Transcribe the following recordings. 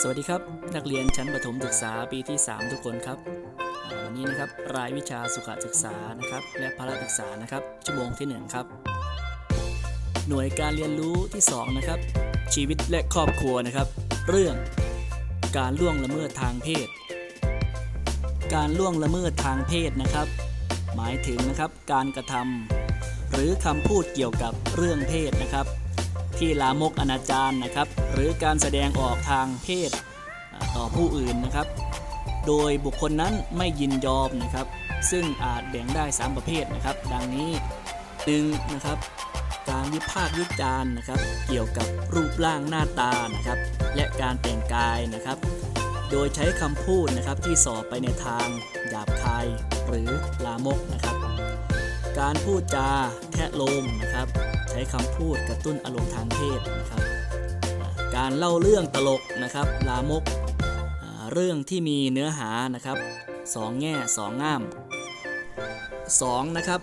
สวัสดีครับ นักเรียนชั้นประถมศึกษาปีที่ 3 ทุกคนครับวันนี้นะครับรายวิชาสุขศึกษานะครับและพละศึกษานะครับ ชั่วโมงที่ 1 ครับ หน่วยการเรียนรู้ที่ 2 นะครับ ชีวิตและครอบครัวนะครับ เรื่องการล่วงละเมิดทางเพศ การล่วงละเมิดทางเพศนะครับ หมายถึงนะครับการกระทำหรือคำพูดเกี่ยวกับเรื่องเพศนะครับ ที่ลามกอนาจารนะครับ หรือการแสดงออกทางเพศต่อผู้อื่นนะครับ โดยบุคคลนั้นไม่ยินยอมนะครับ ซึ่งอาจแบ่งได้ 3 ประเภทนะครับ ดังนี้หนึ่งนะครับการวิพากษ์วิจารณ์นะครับ เกี่ยวกับรูปร่างหน้าตานะครับ และการแต่งกายนะครับ โดยใช้คำพูดนะครับที่สอบไปในทางหยาบคายหรือลามกนะครับ การพูดจาแค่โลมนะครับ ใช้คำพูดกระตุ้นอารมณ์ทางเพศนะครับ การเล่าเรื่องตลกนะครับ ลามก เรื่องที่มีเนื้อหานะครับสองแง่สองง่ามสองนะครับ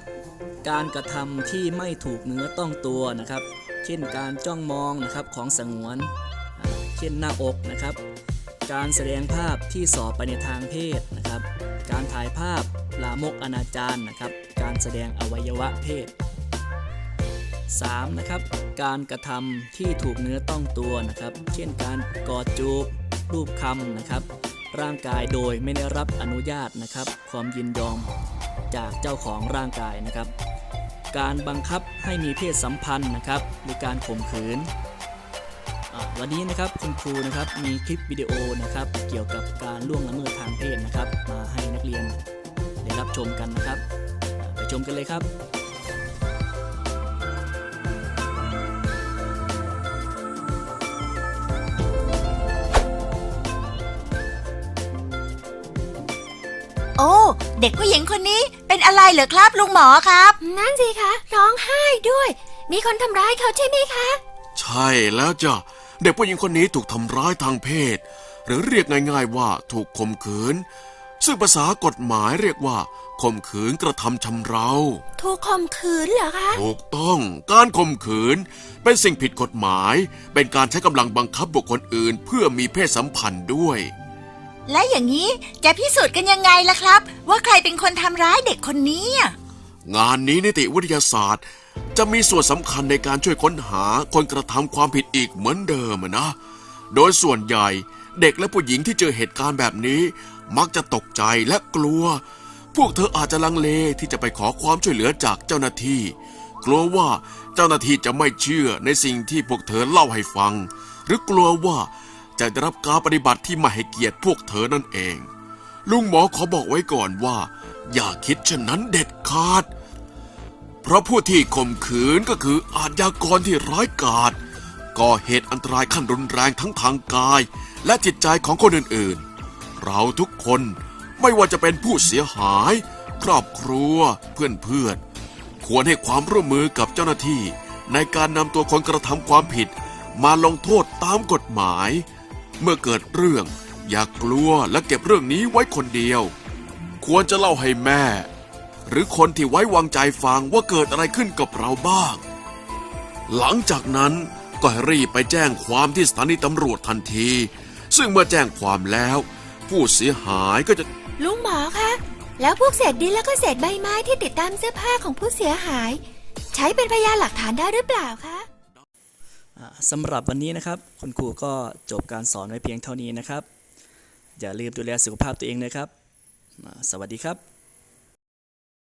การกระทำที่ไม่ถูกเนื้อต้องตัวนะครับ เช่นการจ้องมองนะครับของสงวน เช่นหน้าอกนะครับ การแสดงภาพที่สอบไปในทางเพศนะครับ การถ่ายภาพลามกอนาจารนะครับ การแสดงอวัยวะเพศ 3. นะครับ การกระทำที่ถูกเนื้อต้องตัวนะครับ เช่นการกอดจูบ รูปคำนะครับ ร่างกายโดยไม่ได้รับอนุญาตนะครับ ความยินยอมจากเจ้าของร่างกายนะครับ การบังคับให้มีเพศสัมพันธ์นะครับ หรือการข่มขืน วันนี้นะครับคุณครูนะครับมีคลิปวิดีโอนะครับ เกี่ยวกับการล่วงละเมิดทางเพศนะครับ มาให้นักเรียนได้รับชมกันนะครับ ชมกันเลยครับโอ้ เด็กผู้หญิงคนนี้เป็นอะไรเหรอครับลุงหมอครับ นั่นสิคะร้องไห้ด้วย มีคนทำร้ายเขาใช่ไหมคะ ใช่แล้วจ้ะ เด็กผู้หญิงคนนี้ถูกทำร้ายทางเพศ หรือเรียกง่าย ๆว่าถูกข่มขืน ซึ่งภาษากฎหมายเรียกว่าข่มขืนกระทำชำเรา ถูกข่มขืนเหรอคะ ถูกต้อง การข่มขืน เป็นสิ่งผิดกฎหมาย เป็นการใช้กำลังบังคับบุคคลอื่น เพื่อมีเพศสัมพันธ์ด้วย และอย่างนี้จะพิสูจน์กันยังไงล่ะครับ ว่าใครเป็นคนทำร้ายเด็กคนนี้อะงานนี้นิติวิทยาศาสตร์ จะมีส่วนสำคัญในการช่วยค้นหาคนกระทำความผิดอีกเหมือนเดิมอะนะ โดยส่วนใหญ่เด็กและผู้หญิงที่เจอเหตุการณ์แบบนี้ มักจะตกใจและกลัว พวกเธออาจจะลังเลที่จะไปขอความช่วยเหลือจากเจ้าหน้าที่ กลัวว่าเจ้าหน้าที่จะไม่เชื่อในสิ่งที่พวกเธอเล่าให้ฟัง หรือกลัวว่าจะได้รับการปฏิบัติที่ไม่ให้เกียรติพวกเธอนั่นเอง ลุงหมอขอบอกไว้ก่อนว่า อย่าคิดเช่นนั้นเด็ดขาด เพราะผู้ที่ข่มขืนก็คืออาชญากรที่ร้ายกาจก่อเหตุอันตรายขั้นรุนแรงทั้งทางกาย และจิตใจของคนอื่นๆ เราทุกคนไม่ว่าจะเป็นผู้เสียหาย ครอบครัว เพื่อนๆ ควรให้ความร่วมมือกับเจ้าหน้าที่ ในการนำตัวคนกระทำความผิด มาลงโทษตามกฎหมาย เมื่อเกิดเรื่อง อย่ากกลัวและเก็บเรื่องนี้ไว้คนเดียว ควรจะเล่าให้แม่ หรือคนที่ไว้วางใจฟังว่าเกิดอะไรขึ้นกับเราบ้าง หลังจากนั้นก็รีบไปแจ้งความที่สถานีตำรวจทันที ซึ่งเมื่อแจ้งความแล้ว ผู้เสียหายก็จะลุงหมอคะแล้วพวกเศษดินแล้วก็เศษใบไม้ที่ติดตามเสื้อผ้าของผู้เสียหาย ใช้เป็นพยานหลักฐานได้หรือเปล่าคะอ่าสำหรับวันนี้นะครับ คุณครูก็จบการสอนไว้เพียงเท่านี้นะครับ อย่าลืมดูแลสุขภาพตัวเองนะครับอ่าสวัสดีครับ